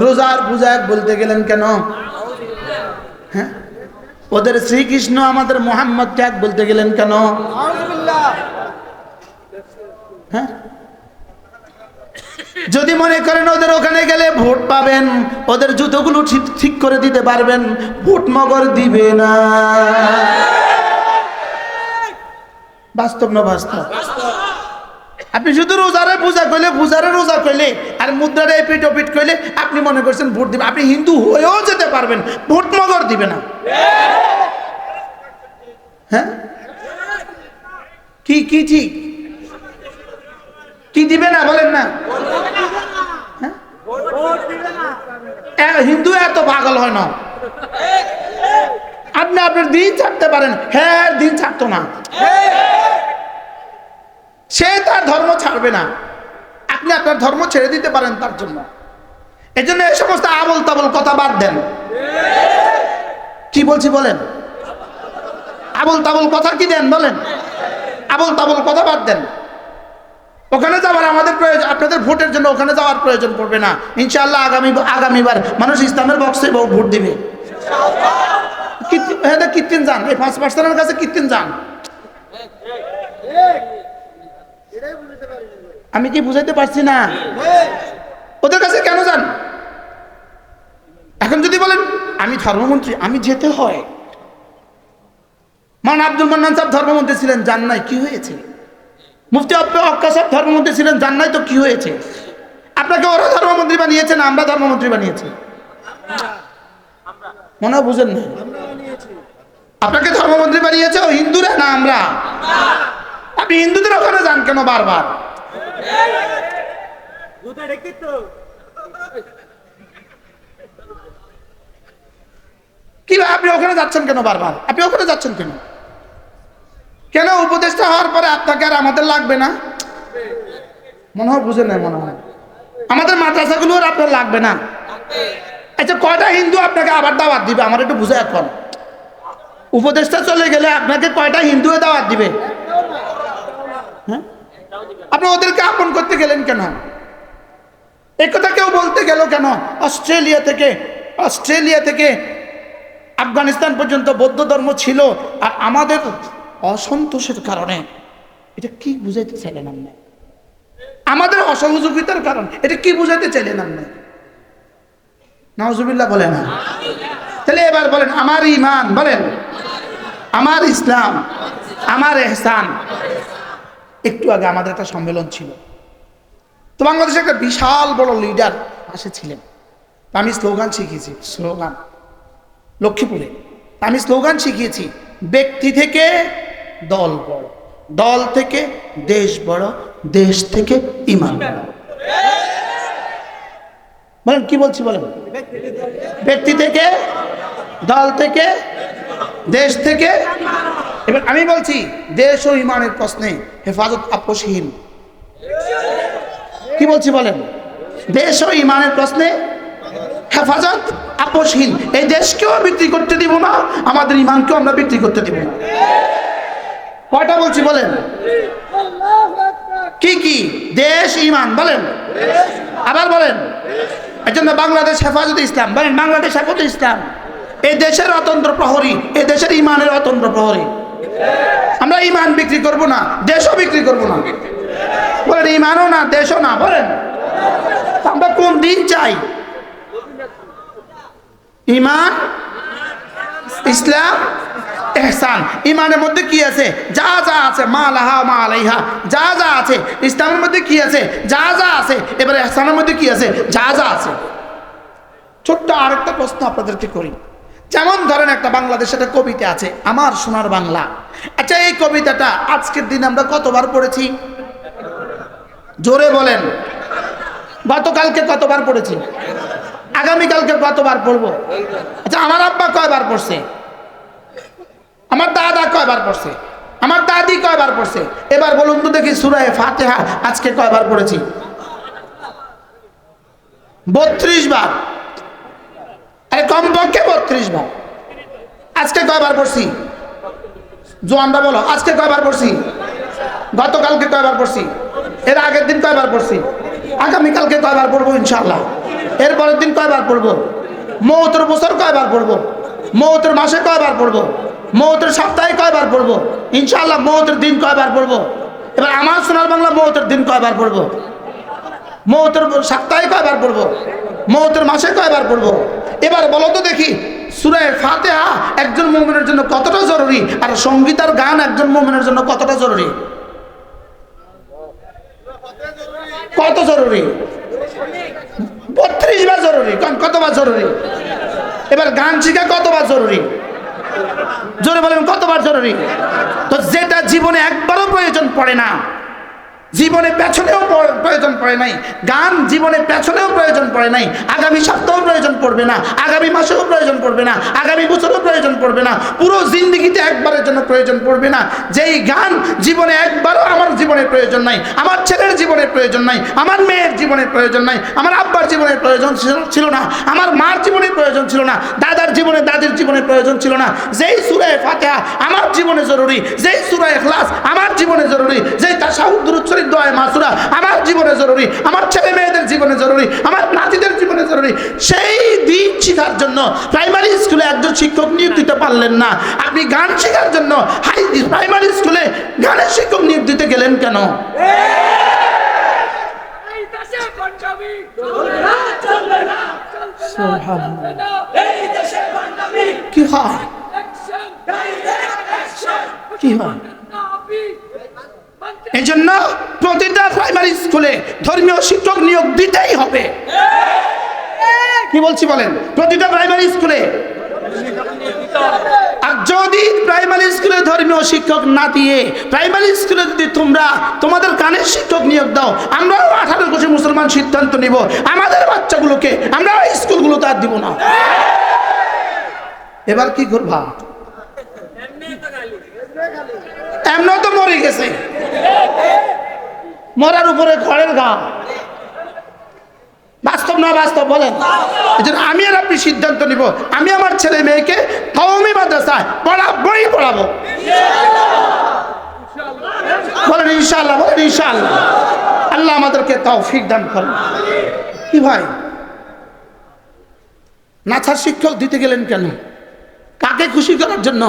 রোজার পূজা এক বলতে গেলেন কেন? হ্যাঁ? ওদের শ্রীকৃষ্ণ আমাদের মোহাম্মদ ত্যাগ বলতে গেলেন কেন? হ্যাঁ? যদি মনে করেন ওদের ওখানে গেলে ভোট পাবেন, ওদের জুতোগুলো ঠিক ঠিক করে দিতে পারবেন, ভোট মগর দিবে না। বাস্তব না বাস্তব? আপনি শুধু রোজারে পূজা করলে, পূজারে রোজা করলে আর মুদ্রারে পিট পিট করলে আপনি মনে করছেন ভোট দিবেন। আপনি হিন্দু হয়েও যেতে পারবেন, ভোট মগর দিবে না। হ্যাঁ? কি কি ঠিক? কি দিবে না, বলেন না। হ্যাঁ? হিন্দু এত পাগল হয় না। আপনি আপনার দিন ছাড়তে পারেন। হ্যাঁ দিন ছাড়তো না। সে তার ধর্ম ছাড়বে না। আপনি আপনার ধর্ম ছেড়ে দিতে পারেন তার জন্য। এই জন্য এই সমস্ত আবল তাবল কথা বাদ দেন। কি বলছি বলেন? আবল তাবল কথা কি দেন বলেন? আবল তাবল কথা বাদ দেন। ওখানে যাওয়ার আমাদের প্রয়োজন, আপনাদের ভোটের জন্য ওখানে যাওয়ার প্রয়োজন পড়বে না। ইনশাআল্লাহ আগামী, আগামীবার মানুষ ইসলামের বক্সে ভোট দিবে। হ্যাঁ কীর্তিন যান। এই পাঁচ পার্সেন্টের কাছে কীর্তিন যান। আমি কি বুঝাইতে পারছি না? ওদের কাছে কেন যান? এখন যদি বলেন আমি ধর্মমন্ত্রী আমি যেতে হয়। মান আব্দুল মান্নান সাহেব ধর্মমন্ত্রী ছিলেন জান নাই কি হয়েছে? মুফতি আব্দুল অক্কা সাহেব ধর্মমন্ত্রী ছিলেন জান নাই তো কি হয়েছে? আপনাকে ওরা ধর্মমন্ত্রী বানিয়েছে না আমরা ধর্মমন্ত্রী বানিয়েছি? মনে হয় বুঝেন না আপনাকে ধর্মমন্ত্রী বানিয়েছে ও হিন্দুরা না আমরা? আপনি হিন্দুদের ওখানে যান কেন বারবার? কি আপনি ওখানে যাচ্ছেন কেন বারবার? আপনি ওখানে যাচ্ছেন কেন? কেন উপদেষ্টা হওয়ার পরে আপনাকে আর আমাদের লাগবে না? মনে হয় বুঝে নেই মনে হয়। আমাদের মাদ্রাসাগুলো আর আপনার লাগবে না। আচ্ছা কয়টা হিন্দু আপনাকে আবার দাওয়াত দিবে? আমার একটু বুঝে এখন উপদেষ্টা চলে গেলে আপনাকে কয়টা হিন্দু দাওয়াত দিবে? আপনি ওদেরকে আপন করতে গেলেন কেন? কথা কেউ বলতে গেল কেন? অস্ট্রেলিয়া থেকে অস্ট্রেলিয়া থেকে আফগানিস্তান পর্যন্ত বৌদ্ধ ধর্ম ছিল আর আমাদের অসন্তোষের কারণে, এটা কি বুঝাইতে চাইলেন আপনি? আমাদের অসহযোগিতার কারণ, এটা কি বুঝাইতে চাইলেন আপনি? নজুবিল্লাহ বলে না তাহলে এবার বলেন, আমার ইমান, বলেন। আমার ইসলাম, আমার এহসান। একটু আগে আমাদের একটা সম্মেলন ছিল। তো বাংলাদেশে একটা বিশাল বড় লিডার পাশে ছিলেন। আমি স্লোগান শিখিয়েছি, স্লোগান। লক্ষ্মীপুরে। আমি স্লোগান শিখিয়েছি, ব্যক্তি থেকে দল বড়, দল থেকে দেশ বড়, দেশ থেকে ইমান বড়। বলেন, কি বলছি বলেন? ব্যক্তি থেকে দল থেকে, দেশ থেকে এবার আমি বলছি, দেশ ও ইমানের প্রশ্নে হেফাজত আপোষহীন। কি বলছি বলেন? দেশ ও ইমানের প্রশ্নে হেফাজত আপোষহীন। এই দেশকেও বিক্রি করতে দিব না, আমাদের ইমানকেও আমরা বিক্রি করতে দিব না। কয়টা বলছি বলেন? কি কি? দেশ, ইমান, বলেন। আবার বলেন। এই জন্য বাংলাদেশ হেফাজত ইসলাম। বলেন, বাংলাদেশ হেফাজত ইসলাম। এই দেশের অতন্ত্র প্রহরী, এই দেশের ইমানের অতন্ত্র প্রহরী। আমরা ইমান বিক্রি করব না, দেশও বিক্রি করব না। বলেন ইমানও না, দেশও না, বলেন। আমরা কোন দিন চাই? ইমান ইসলাম, এহসান। ইমানের মধ্যে কি আছে? যা যা আছে, মা লাহা, মা আলাইহা। যা যা আছে, ইসলামের মধ্যে কি আছে? যা যা আছে, এবারে এহসানের মধ্যে কি আছে? যা যা আছে। ছোট্ট আরেকটা প্রশ্ন আপনাদেরকে করি। যেমন ধরেন একটা বাংলাদেশে একটা কবিতা আছে, আমার সোনার বাংলা। আচ্ছা এই কবিতাটা আজকের দিনে আমরা কতবার পড়েছি? জোরে বলেন। গতকালকে কতবার পড়েছি? আগামীকালকে কতবার পড়ব? আচ্ছা আমার আব্বা কয়বার পড়ছে? আমার দাদা কয়বার পড়ছে? আমার দাদি কয়বার পড়ছে? এবার বলুন তো দেখি সুরায় ফাতেহা আজকে কয়বার পড়েছি? বত্রিশ বার। কমপক্ষে বত্রিশ বার আজকে কয়বার পড়ছি? জোয়ানরা বলো, আজকে কয়বার পড়ছি? গতকালকে কয়বার পড়ছি? এর আগের দিন কয়বার পড়ছি? আগামীকালকে কয়বার পড়ব ইনশাল্লাহ এর পরের দিন কয়বার পড়ব? মৌতের বছর কয়বার পড়ব? মৌতের মাসে কয়বার পড়ব? মৌতের সপ্তাহে কয়বার পড়ব? ইনশাআল্লাহ মৌতের দিন কয়বার পড়ব? এবার আমার সোনার বাংলা মৌতের দিন কয়বার পড়ব? মৌতের সপ্তাহে কয়বার পড়ব? মৌতের মাসে কয়বার পড়ব? এবার বলো তো দেখি সুরে ফাতেহা একজন মোমেনের জন্য কতটা জরুরি? আর সংগীত আর গান একজন মোমেনের জন্য কতটা জরুরি? কত জরুরি? বত্রিশ বার জরুরি কতবার জরুরি? এবার গান শিখা কতবার জরুরি? জোরে বলেন, কতবার জরুরি? তো যেটা জীবনে একবারও প্রয়োজন পড়ে না জীবনে পেছনেও প্রয়োজন পড়ে নাই। গান জীবনে পেছনেও প্রয়োজন পড়ে নাই। আগামী সপ্তাহেও প্রয়োজন পড়বে না। আগামী মাসেও প্রয়োজন পড়বে না। আগামী বছরও প্রয়োজন পড়বে না। পুরো জিন্দগিতে একবারের জন্য প্রয়োজন পড়বে না। যেই গান জীবনে একবারও আমার জীবনে প্রয়োজন নাই, আমার ছেলের জীবনে প্রয়োজন নাই, আমার মেয়ের জীবনে প্রয়োজন নাই, আমার আব্বার জীবনের প্রয়োজন ছিল- না, আমার মার জীবনে প্রয়োজন ছিল না, দাদার জীবনে, দাদির জীবনে প্রয়োজন ছিল না। যেই সুরায় ফাতেহা আমার জীবনে জরুরি, যেই সুরায় এখলাস আমার জীবনে জরুরি, যেই তাসাহুদ দুরুদ শরীফ দোয়া মাসুরা। আমার জীবনে জরুরি আমার ছেলে মেয়েদের জীবনে জরুরি আমার নাতিদের জীবনে জরুরি। সেই দিন শেখার জন্য প্রাইমারি স্কুলে একজন শিক্ষক নিয়োগ দিতে পারলেন না। আপনি গান শেখার জন্য হাই প্রাইমারি স্কুলে গানের শিক্ষক নিয়োগ দিতে গেলেন কেন? কি হয়? কি হয়? এই জন্য প্রতিটা প্রাইমারি স্কুলে ধর্মীয় শিক্ষক নিয়োগ দিতেই হবে। কি বলছি বলেন? প্রতিটা প্রাইমারি স্কুলে? আর যদি প্রাইমারি স্কুলে ধর্মীয় শিক্ষক না দিয়ে প্রাইমারি স্কুলে যদি তোমরা তোমাদের কানের শিক্ষক নিয়োগ দাও, আমরাও আঠারো কোটি মুসলমান সিদ্ধান্ত নিব। আমাদের বাচ্চাগুলোকে আমরা স্কুলগুলোতে আর দিব না। এবার কি করবা? এমনও তো মরে গেছে। মরার উপরে ঘরের গা। বাস্তব না বাস্তব, বলেন। আমি আর আপনি সিদ্ধান্ত নিব। আমি আমার ছেলে মেয়েকে কওমি মাদ্রাসায় পড়াবই পড়াবো। বলেন, ইনশাআল্লাহ বলেন, ইনশাআল্লাহ। আল্লাহ আমাদেরকে তৌফিক দান করেন। কি ভাই? নাচার শিক্ষক দিতে গেলেন কেন? কাকে খুশি করার জন্য?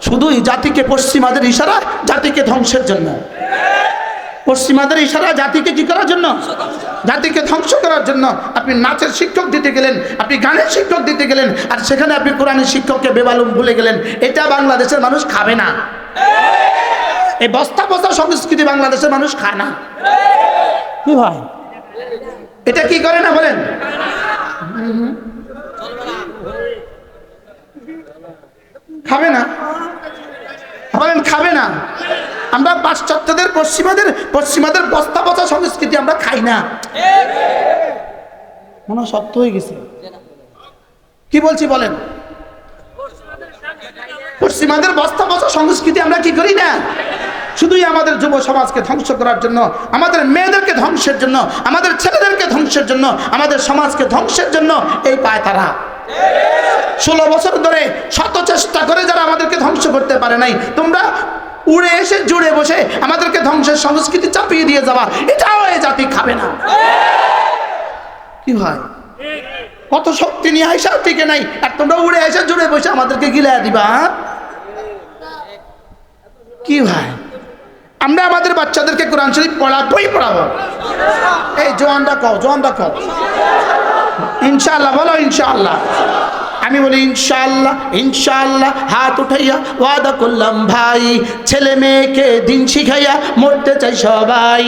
শুধুই জাতিকে পশ্চিমাদের ইশারা জাতিকে ধ্বংসের জন্য। পশ্চিমাদের ইশারা জাতিকে কি করার জন্য? জাতিকে ধ্বংস করার জন্য আপনি নাচের শিক্ষক দিতে গেলেন, আপনি গানের শিক্ষক দিতে গেলেন, আর সেখানে আপনি কোরআনের শিক্ষককে বেবালুম ভুলে গেলেন। এটা বাংলাদেশের মানুষ খাবে না। এই বস্তা বস্তা সংস্কৃতি বাংলাদেশের মানুষ খায় না। কি হয়? এটা কি করে না বলেন? খাবে না? বলেন, খাবে না। আমরা পাশ্চাত্যদের, পশ্চিমাদের পশ্চিমাদের বস্তা বস্তা সংস্কৃতি আমরা খাই না। মনে শক্ত হয়ে গেছে। কি বলছি বলেন? পশ্চিমাদের বস্তা বস্তা সংস্কৃতি আমরা কি করি না? শুধুই আমাদের যুব সমাজকে ধ্বংস করার জন্য, আমাদের মেয়েদেরকে ধ্বংসের জন্য, আমাদের ছেলেদেরকে ধ্বংসের জন্য, আমাদের সমাজকে ধ্বংসের জন্য এই পায় তারা। ষোলো বছর ধরে শত চেষ্টা করে যারা আমাদেরকে ধ্বংস করতে পারে নাই, তোমরা উড়ে এসে, জুড়ে বসে আমাদেরকে ধ্বংসের সংস্কৃতি চাপিয়ে দিয়ে যাওয়া, এটাও এই জাতি খাবে না। কি হয়? কত শক্তি নিয়ে আইসা টিকে নাই, আর তোমরা উড়ে এসে, জুড়ে বসে আমাদেরকে গিলাইয়া দিবা হ্যাঁ? কি ভাই আমরা আমাদের বাচ্চাদেরকে কোরআন শরীফ পড়াবই পড়াবো। এই জোয়ানরা কও জোয়ানরা কও। ইনশাআল্লাহ, বলো ইনশাল্লাহ আমি বলি ইনশাল্লাহ ইনশাআল্লাহ, হাত উঠাইয়া ওয়াদা করলাম ভাই। ছেলে মেয়েকে দিন শিখাইয়া মরতে চাই সবাই।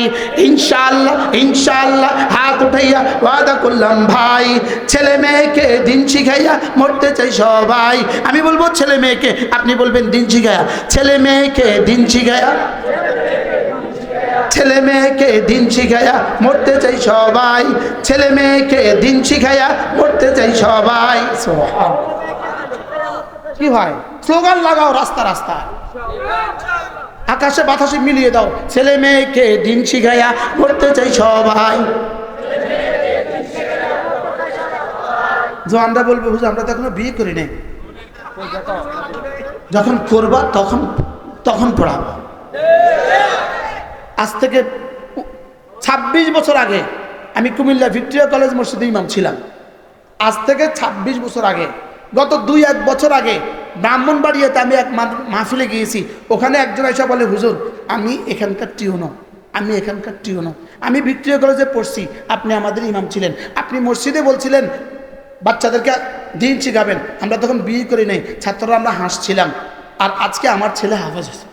ইনশাল্লাহ ইনশাআল্লাহ, হাত উঠাইয়া ওয়াদা করলাম ভাই। ছেলে মেয়েকে দিন শিখাইয়া মরতে চাই সবাই। আমি বলব, ছেলে মেয়েকে, আপনি বলবেন দিন শিখাইয়া। ছেলে মেয়েকে দিন শিখাইয়া ছেলে মেয়েকে দিন শিখাইয়া মরতে চাই সবাই। ছেলে মেয়েকে দিন শিখাইয়া মরতে চাই সবাই। কি ভাই? স্লোগান লাগাও রাস্তা রাস্তা। আকাশে বাতাসে মিলিয়ে দাও। ছেলে মেয়েকে দিন শিখাইয়া মরতে চাই সবাই। জোয়ানরা বলবে, হুজুর, আমরা তো এখনও বিয়ে করি নাই। যখন করবা, তখন তখন পড়াবো। আজ থেকে ছাব্বিশ বছর আগে আমি কুমিল্লা ভিক্টোরিয়া কলেজ মসজিদে ইমাম ছিলাম। আজ থেকে ২৬ বছর আগে, গত দুই এক বছর আগে ব্রাহ্মণবাড়িয়াতে আমি এক মাহফিলে গিয়েছি। ওখানে একজন এসে বলে, হুজুর, আমি এখানকার টিউনো, আমি এখানকার টিউনো, আমি ভিক্টোরিয়া কলেজে পড়ছি, আপনি আমাদের ইমাম ছিলেন। আপনি মসজিদে বলছিলেন, বাচ্চাদেরকে দিন শিখাবেন। আমরা তখন বিয়ে করি নাই, ছাত্ররা আমরা হাসছিলাম। আর আজকে আমার ছেলে হাফাজ হয়েছে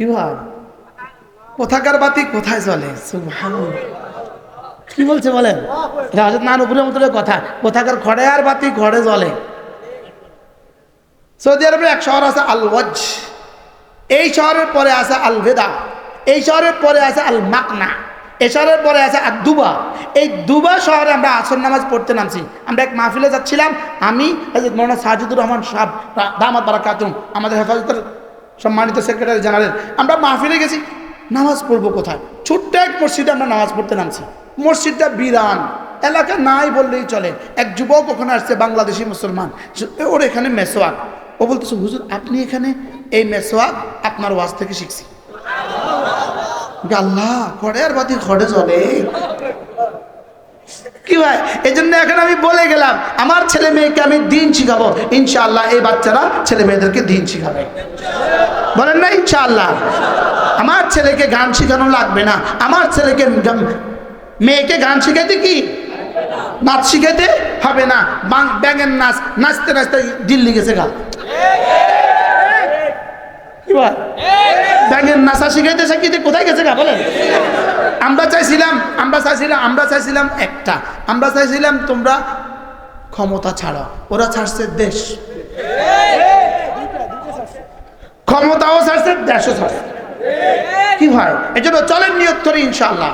কি ভাই কোথাকার বাতি, কোথায় চলে কি বলছে বলেন? হজরত নান উপরের মতো কথা। কোথাকার খড়ে আর বাতি ঘরে জ্বলে সৌদি আরবের এক শহর আছে আল ওয়াজ এই শহরের পরে আছে আল ভেদা এই শহরের পরে আছে আল মাকনা এই শহরের পরে আছে আর দুবা এই দুবা শহরে আমরা আসর নামাজ পড়তে নামছি। আমরা এক মাহফিলে যাচ্ছিলাম। আমি মৌলানা সাজিদুর রহমান সাহেব দামাত বারাকাতুম, আমাদের হেফাজতের সম্মানিত সেক্রেটারি জেনারেল, আমরা মাহফিলে গেছি। নামাজ পড়ব কোথায়? ছোট্ট এক মসজিদে আমরা নামাজ পড়তে নামছি। মসজিদটা বিরান। এলাকা নাই বললেই চলে। এক যুবক ওখানে আসছে, বাংলাদেশি মুসলমান। ওর এখানে মেসোয়াক। ও বলতেছে, হুজুর, আপনি এখানে এই মেসোয়াক আপনার ওয়াজ থেকে শিখছি। আল্লাহ খড়ে আর বাতি খড়ে চলে। কি ভাই? এই জন্য এখন আমি বলে গেলাম, আমার ছেলে মেয়েকে আমি দিন শিখাবো। ইনশাআল্লাহ এই বাচ্চারা ছেলে মেয়েদেরকে দিন শিখাবে। বলেন না ইনশাআল্লাহ। আমার ছেলেকে গান শেখানো লাগবে না। আমার ছেলেকে মেয়েকে গান শিখাইতে কি? নাচ শিখাইতে হবে না। ব্যাঙের নাচ, নাচতে নাচতে দিল্লি গেছে গা। কোথায় গেছে আমরা চাইছিলাম আমরা চাইছিলাম আমরা চাইছিলাম একটা। আমরা চাইছিলাম তোমরা ক্ষমতা ওরা দেশ। ক্ষমতাও ছাড়ছে, দেশও ছাড়ছে। কি হয়? এই জন্য চলেন নিয়ত করি ইনশাল্লাহ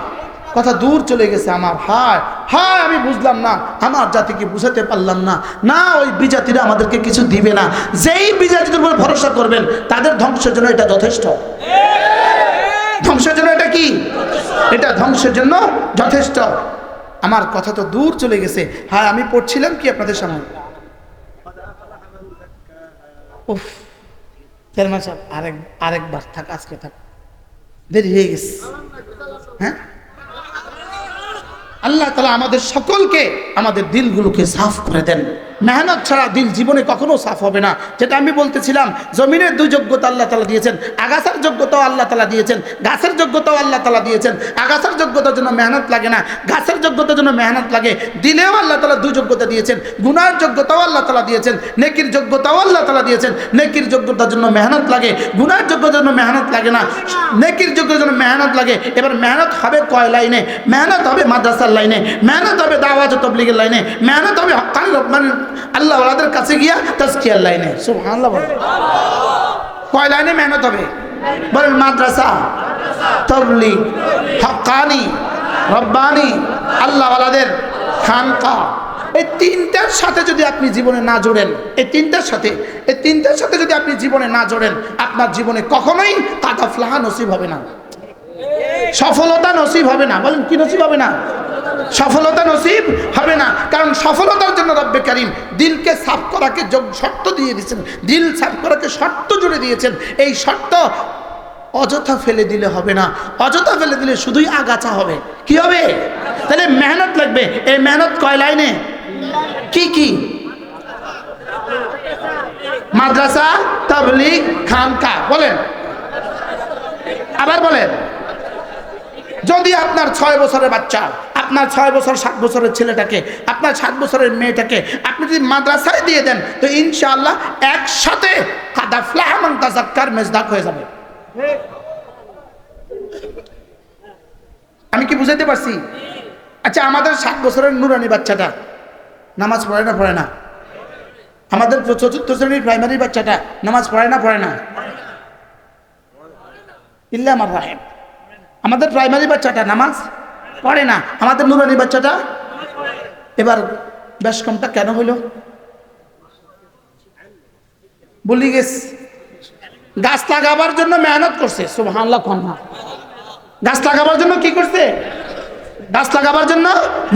কথা দূর চলে গেছে আমার। হায় হায়, আমি বুঝলাম না। আমার জাতিকে বুঝাতে পারলাম না। না, ওই বিজাতিরা আমাদেরকে কিছু দিবে না। যেই বিজাতিদের উপর ভরসা করবেন, তাদের ধ্বংসের জন্য এটা যথেষ্ট। ধ্বংসের জন্য এটা কি? এটা ধ্বংসের জন্য যথেষ্ট। আমার কথা তো দূর চলে গেছে। হ্যাঁ আমি পড়ছিলাম কি আপনাদের সামনে? আরেক, আরেকবার থাক, আজকে থাক। দেরি হয়ে গেছে। হ্যাঁ? আল্লাহ তালা আমাদের সকলকে আমাদের দিলগুলোকে সাফ করে দেন। মেহনত ছাড়া দিল জীবনে কখনো সাফ হবে না। যেটা আমি বলতেছিলাম, জমিনের দুই যোগ্যতা আল্লাহ তালা দিয়েছেন, আগাছার যোগ্যতাও আল্লাহ তালা দিয়েছেন, গাছের যোগ্যতাও আল্লাহ তালা দিয়েছেন, আগাছার যোগ্যতার জন্য মেহনত লাগে না, গাছের যোগ্যতার জন্য মেহনত লাগে দিলেও আল্লাহ তালা দুই যোগ্যতা দিয়েছেন, গুনার যোগ্যতাও আল্লাহ তালা দিয়েছেন, নেকির যোগ্যতাও আল্লাহ তালা দিয়েছেন, নেকির যোগ্যতার জন্য মেহনত লাগে, গুনার যোগ্যতার জন্য মেহনত লাগে না, নেকির যোগ্যতার জন্য মেহনত লাগে, এবার মেহনত হবে কয় লাইনে? মেহনত হবে মাদ্রাসার লাইনে, মেহনত হবে দাওয়াজ তবলিগের লাইনে, মেহনত হবে হকানি আল্লাহ ওলাদের কাছে গিয়া তাজকিয়ার লাইনে, সুবহানাল্লাহ বলেন। কয় লাইনে মেহনত হবে? বলেন, মাদ্রাসা, তবলিগ, হকানি, রব্বানি আল্লাহ ওলাদের খানকা। এই তিনটার সাথে যদি আপনি জীবনে না জোড়েন, এই তিনটার সাথে, এই তিনটার সাথে যদি আপনি জীবনে না জোড়েন, আপনার জীবনে কখনোই কাটা ফ্লাহা নসিব হবে না। সফলতা নসিব হবে না। বলেন, কি নসিব হবে না? সফলতা নসিব হবে না। কারণ সফলতার জন্য রব্বে কারিম দিলকে সাফ করাকে যোগ- শর্ত দিয়ে দিয়েছেন। দিল সাফ করাকে শর্ত জুড়ে দিয়েছেন। এই শর্ত অযথা ফেলে দিলে হবে না। অযথা ফেলে দিলে শুধুই আগাছা হবে। কি হবে? তাহলে মেহনত লাগবে। এই মেহনত কয় লাইনে? কি কি? মাদ্রাসা, তাবলিগ, খানকা। বলেন। আবার বলেন। যদি আপনার ছয় বছরের বাচ্চা, আপনার ছয় বছর, সাত বছরের ছেলেটাকে, আপনার সাত বছরের মেয়েটাকে আপনি যদি মাদ্রাসায় দিয়ে দেন, তো ইনশাআল্লাহ একসাথে কাদা মেজদাক হয়ে যাবে। আমি কি বুঝাইতে পারছি? আচ্ছা আমাদের সাত বছরের নুরানি বাচ্চাটা, নামাজ পড়ে না পড়ে না? আমাদের চতুর্থ শ্রেণির প্রাইমারি বাচ্চাটা, নামাজ পড়ে না পড়ে না? ইল্লা আমার আমাদের প্রাইমারি বাচ্চাটা নামাজ পড়ে না, আমাদের নুরানি বাচ্চাটা এবার বেশ কমটা কেন হইল বলি গেছ গাছ লাগাবার জন্য মেহনত করছে, সুবহানাল্লাহ কন্যা গাছ লাগাবার জন্য কি করছে? গাছ লাগাবার জন্য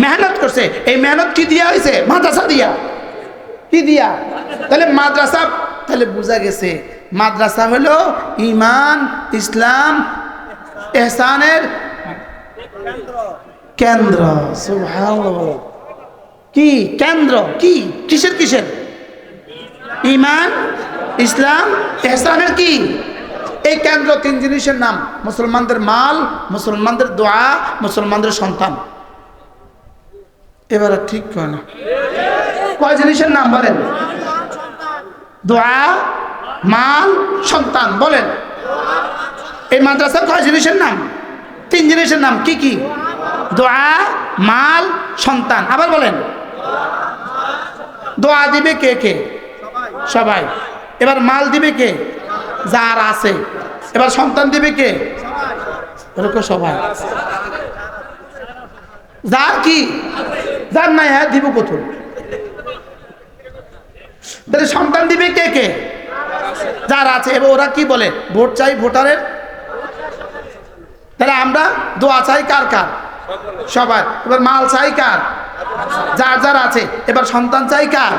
মেহনত করছে। এই মেহনত কি দিয়া হয়েছে? মাদ্রাসা দিয়া। কি দিয়া? তাহলে মাদ্রাসা, তাহলে বোঝা গেছে, মাদ্রাসা হলো ইমান, ইসলাম এহসানের কেন্দ্র। কি? কেন্দ্র? কি? কিসের কিসের? ইমান ইসলাম? এহসানের কি? এই কেন্দ্র তিন জিনিসের নাম। মুসলমানদের মাল, মুসলমানদের দোয়া, মুসলমানদের সন্তান। এবার ঠিক কয় না। কয় জিনিসের নাম বলেন? দোয়া, মাল, সন্তান। বলেন। এই মাদ্রাসার কয় জিনিসের নাম? তিন জিনিসের নাম কি কি? দোয়া, মাল, সন্তান। আবার বলেন। দোয়া দিবে কে কে? সবাই। এবার মাল দিবে কে? যার আছে। এবার সন্তান দিবে কে? সবাই। যার কি? যার নাই হ্যাঁ দিব কত সন্তান দিবে কে কে? যার আছে। এবার ওরা কি বলে? ভোট চাই ভোটারের? তাহলে আমরা দোয়া চাই কার কার? সবার। এবার মাল চাই কার? যার যার আছে। এবার সন্তান চাই কার?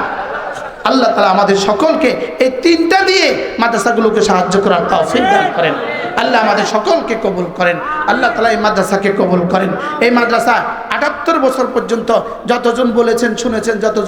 আল্লাহ তালা আমাদের সকলকে এই তিনটা দিয়ে মাদ্রাসাগুলোকে সাহায্য করার তৌফিক দান করেন। আল্লাহ আমাদের সকলকে কবুল করেন। আল্লাহ তালা এই মাদ্রাসাকে কবুল করেন। এই মাদ্রাসা আটাত্তর বছর পর্যন্ত যতজন বলেছেন, শুনেছেন, যতজন